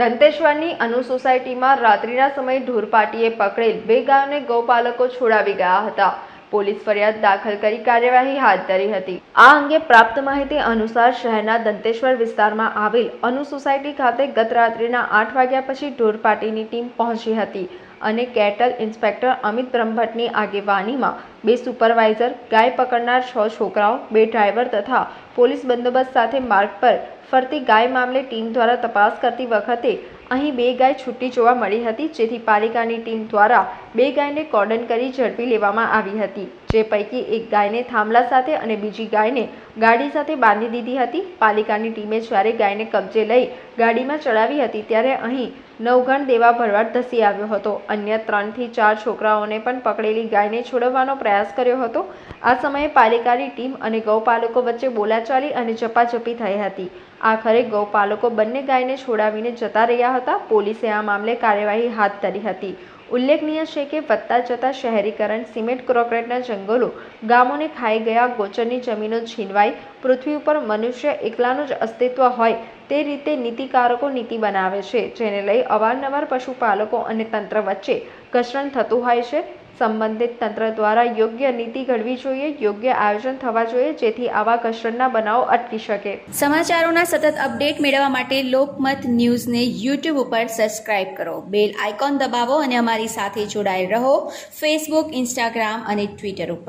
દંતેશ્વરની અનુ સોસાયટીમાં રાત્રિના સમયે ઢોરપાટીએ પકડેલ બે ગાયોને ગૌપાલકો છોડાવી ગયા હતા. પોલીસ ફરિયાદ દાખલ કરી કાર્યવાહી હાથ ધરી હતી. આ અંગે પ્રાપ્ત માહિતી અનુસાર શહેરના દંતેશ્વર વિસ્તારમાં આવેલ અનુ સોસાયટી ખાતે ગત રાત્રિના આઠ વાગ્યા પછી ઢોરપાટીની ટીમ પહોંચી હતી. અને કેટલ ઇન્સ્પેક્ટર અમિત બ્રહ્મભટ્ટની આગેવાનીમાં બે સુપરવાઇઝર, ગાય પકડનાર છ છોકરાઓ, બે ડ્રાઈવર તથા પોલીસ બંદોબસ્ત સાથે માર્ગ પર ફરતી ગાય મામલે ટીમ દ્વારા તપાસ કરતી વખતે અહીં બે ગાય છૂટી જોવા મળી હતી, જેથી પાલિકાની ટીમ દ્વારા બે ગાયને કોર્ડન કરી ઝડપી લેવામાં આવી હતી. જે પૈકી એક ગાયને થાંભલા સાથે અને બીજી ગાયને ગાડી સાથે બાંધી દીધી હતી. પાલિકાની ટીમે જ્યારે ગાયને કબજે લઈ ગાડીમાં ચડાવી હતી, ત્યારે અહીં નવગણ દેવા ભરવાડ ધસી આવ્યો હતો. અન્ય ત્રણથી ચાર છોકરાઓને પણ પકડેલી ગાયને છોડવવાનો પ્રયાસ કર્યો હતો. આ સમયે પાલિકાની ટીમ અને ગૌપાલકો વચ્ચે બોલાચાલી અને ચપાચપી થઈ હતી. આખરે ગૌપાલકો બંને ગાયને છોડાવીને જતા રહ્યા હતા. પોલીસે આ મામલે કાર્યવાહી હાથ ધરી હતી. ઉલ્લેખનીય છે કે વધતા જતા શહેરીકરણ, સિમેન્ટ ક્રોકરેટના જંગલો, ગામોને ખાઈ ગયા ગોચરની જમીનો છીનવાઈ, પૃથ્વી ઉપર મનુષ્ય એકલાનું જ અસ્તિત્વ હોય તે રીતે નીતિકારકો નીતિ બનાવે છે, જેને લઈ અવારનવાર પશુપાલકો અને તંત્ર વચ્ચે ઘર્ષણ થતું હોય છે. સંબંધિત તંત્ર દ્વારા યોગ્ય નીતિ ઘડવી જોઈએ, યોગ્ય આયોજન થવા જોઈએ, જેથી આવા ઘર્ષણના બનાવો અટકી શકે. સમાચારોના સતત અપડેટ મેળવવા માટે લોકમત ન્યૂઝને યુટ્યુબ ઉપર સબસ્ક્રાઇબ કરો. બેલ આઇકોન દબાવો અને અમારી સાથે જોડાયેલ રહો. ફેસબુક ઇન્સ્ટાગ્રામ અને ટ્વિટર ઉપર.